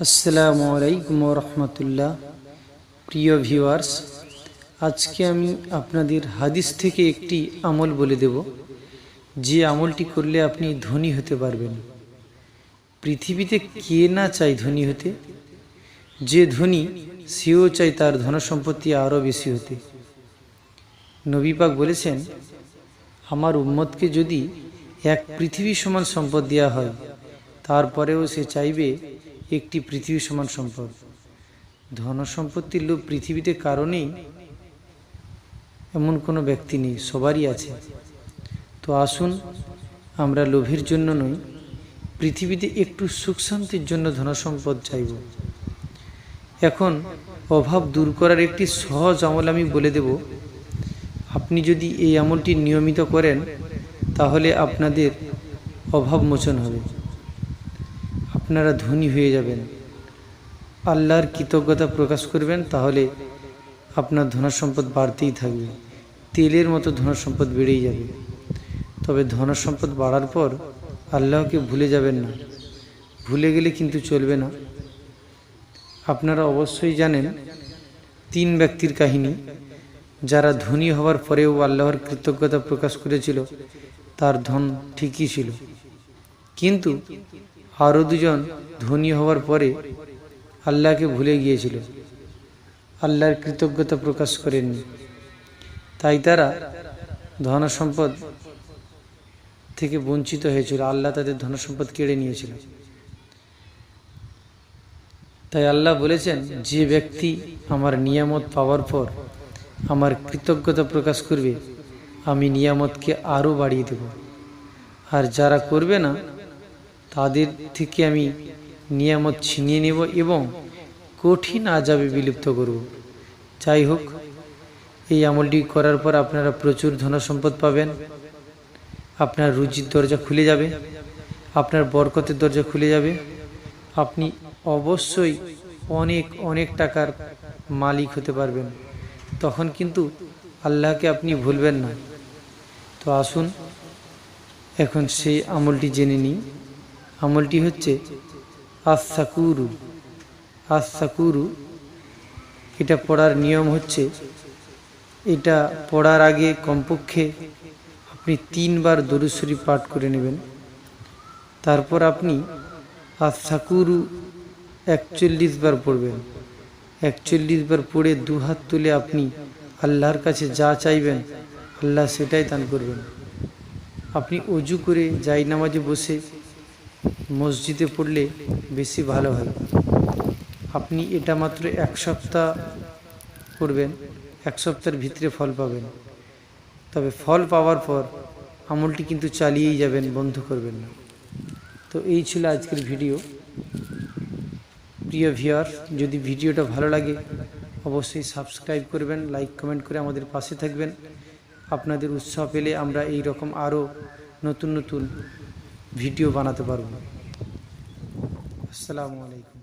আসসালামু আলাইকুম রহমতুল্লাহ। প্রিয় ভিউয়ার্স, আজকে আমি আপনাদের হাদিস থেকে একটি আমল বলে দেব। যে আমলটি করলে আপনি ধনী হতে পারবেন। পৃথিবীতে কে না চাই ধনী হতে? যে ধনী, সেও চায় তার ধনসম্পত্তি আরও বেশি হতে। নবীপাক বলেছেন, আমার উম্মতকে যদি এক পৃথিবী সমান সম্পদ দেওয়া হয়, তারপরেও সে চাইবে একটি পৃথিবী সমান সম্পদ। ধন সম্পত্তির লোভ পৃথিবীতে কারণেই এমন কোনো ব্যক্তি নেই, সবারই আছে। তো আসুন, আমরা লোভের জন্য নই, পৃথিবীতে একটু সুখ শান্তির জন্য ধনসম্পদ চাইব। এখন অভাব দূর করার একটি সহজ আমল আমি বলে দেব। আপনি যদি এই আমলটি নিয়মিত করেন, তাহলে আপনাদের অভাব মোচন হবে। আপনারা ধনী হয়ে যাবেন। আল্লাহর কৃতজ্ঞতা প্রকাশ করবেন, তাহলে আপনার ধনসম্পদ বাড়তেই থাকবে। তেলের মতো ধনসম্পদ বেড়েই যাবে। তবে ধনসম্পদ বাড়ার পর আল্লাহকে ভুলে যাবেন না। ভুলে গেলে কিন্তু চলবে না। আপনারা অবশ্যই জানেন, তিন ব্যক্তির কাহিনী। যারা ধনী হওয়ার পরেও আল্লাহর কৃতজ্ঞতা প্রকাশ করেছিল, তার ধন ঠিকই ছিল। কিন্তু আরও দুজন ধনী হওয়ার পরে আল্লাহকে ভুলে গিয়েছিল। আল্লাহর কৃতজ্ঞতা প্রকাশ করেননি। তাই তারা ধন সম্পদ থেকে বঞ্চিত হয়েছিল। আল্লাহ তাদের ধন সম্পদ কেড়ে নিয়েছিল। তাই আল্লাহ বলেছেন, যে ব্যক্তি আমার নিয়ামত পাওয়ার পর আমার কৃতজ্ঞতা প্রকাশ করবে, আমি নিয়ামতকে আরও বাড়িয়ে দেব। আর যারা করবে না তাদের থেকে আমি নিয়ামত ছিনিয়ে নেব এবং কঠিন আজাবে বিলুপ্ত করব। যাই হোক এই আমলটি করার পর আপনারা প্রচুর ধনসম্পদ পাবেন। আপনার রুজির দরজা খুলে যাবে, আপনার বরকতের দরজা খুলে যাবে। আপনি অবশ্যই অনেক অনেক টাকার মালিক হতে পারবেন। তখন কিন্তু আল্লাহকে আপনি ভুলবেন না। তো আসুন, এখন সেই আমলটি জেনে নিই। আমলটি হচ্ছে আসাকুরু আসাকুরু এটা পড়ার নিয়ম হচ্ছে এটা পড়ার আগে কমপক্ষে আপনি তিনবার দরুশ্বরী পাঠ করে নেবেন। তারপর আপনি আসাকুরু একচল্লিশ বার পড়বেন। একচল্লিশ বার পড়ে দু হাত তুলে আপনি আল্লাহর কাছে যা চাইবেন, আল্লাহ সেটাই দান করবেন। আপনি অজু করে যাই নামাজে বসে মসজিদে পড়লে বেশি ভালো হয়। আপনি এটা মাত্র এক সপ্তাহ করবেন, এক সপ্তাহের ভিতরে ফল পাবেন। তবে ফল পাওয়ার পর আমলটি কিন্তু চালিয়েই যাবেন, বন্ধ করবেন না। তো এই ছিল আজকের ভিডিও। প্রিয় ভিউয়ার, যদি ভিডিওটা ভালো লাগে, অবশ্যই সাবস্ক্রাইব করবেন, লাইক, কমেন্ট করে আমাদের পাশে থাকবেন। আপনাদের উৎসাহ পেলে আমরা এই রকম আরও নতুন নতুন ভিডিও বানাতে পারব আসসালামু আলাইকুম।